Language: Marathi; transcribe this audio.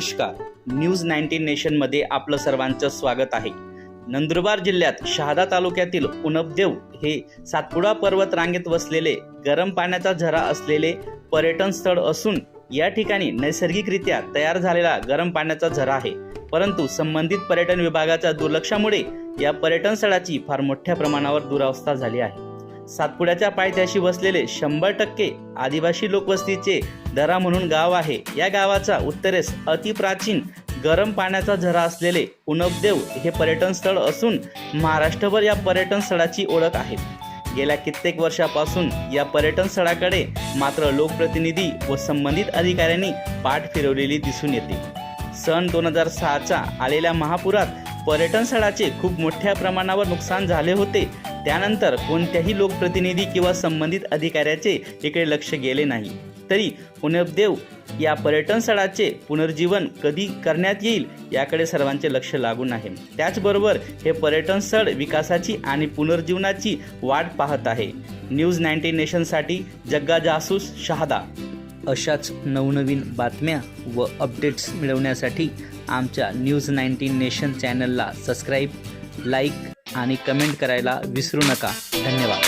नमस्कार. न्यूज नाईन्टीन नेशनमध्ये आपलं सर्वांचं स्वागत आहे. नंदुरबार जिल्ह्यात शहादा तालुक्यातील उनपदेव हे सातपुडा पर्वत रांगेत वसलेले गरम पाण्याचा झरा असलेले पर्यटन स्थळ असून या ठिकाणी नैसर्गिकरित्या तयार झालेला गरम पाण्याचा झरा आहे. परंतु संबंधित पर्यटन विभागाच्या दुर्लक्षामुळे या पर्यटन स्थळाची फार मोठ्या प्रमाणावर दुरावस्था झाली आहे. सातपुड्याच्या पायथ्याशी वसलेले शंभर टक्के आदिवासी लोकवस्तीचे दरा म्हणून गाव आहे. या गावाचा उत्तरेस अतिप्राचीन गरम पाण्याचा झरा असलेले उनबदेव हे पर्यटन स्थळ असून महाराष्ट्रभर या पर्यटन स्थळाची ओळख आहे. गेल्या कित्येक वर्षापासून या पर्यटन स्थळाकडे मात्र लोकप्रतिनिधी व संबंधित अधिकाऱ्यांनी पाठ फिरवलेली दिसून येते. सन दोन हजार सहाच्या आलेल्या महापुरात पर्यटन स्थळाचे खूप मोठ्या प्रमाणावर नुकसान झाले होते. त्यानंतर कोणत्याही लोकप्रतिनिधी किंवा संबंधित अधिकाऱ्याचे इकडे लक्ष गेले नाही. तरी पुनर्देव या पर्यटन स्थळाचे पुनर्जीवन कधी करण्यात येईल याकडे सर्वांचे लक्ष लागून आहे. त्याचबरोबर हे पर्यटन स्थळ विकासाची आणि पुनर्जीवनाची वाट पाहत आहे. न्यूज नाईन्टीन नेशनसाठी जग्गा जासूस शहादा. अशाच नवनवीन बातम्या व अपडेट्स मिळवण्यासाठी आमच्या न्यूज नाईन्टीन नेशन चॅनलला सबस्क्राईब लाईक आणि कमेंट करायला विसरू नका. धन्यवाद.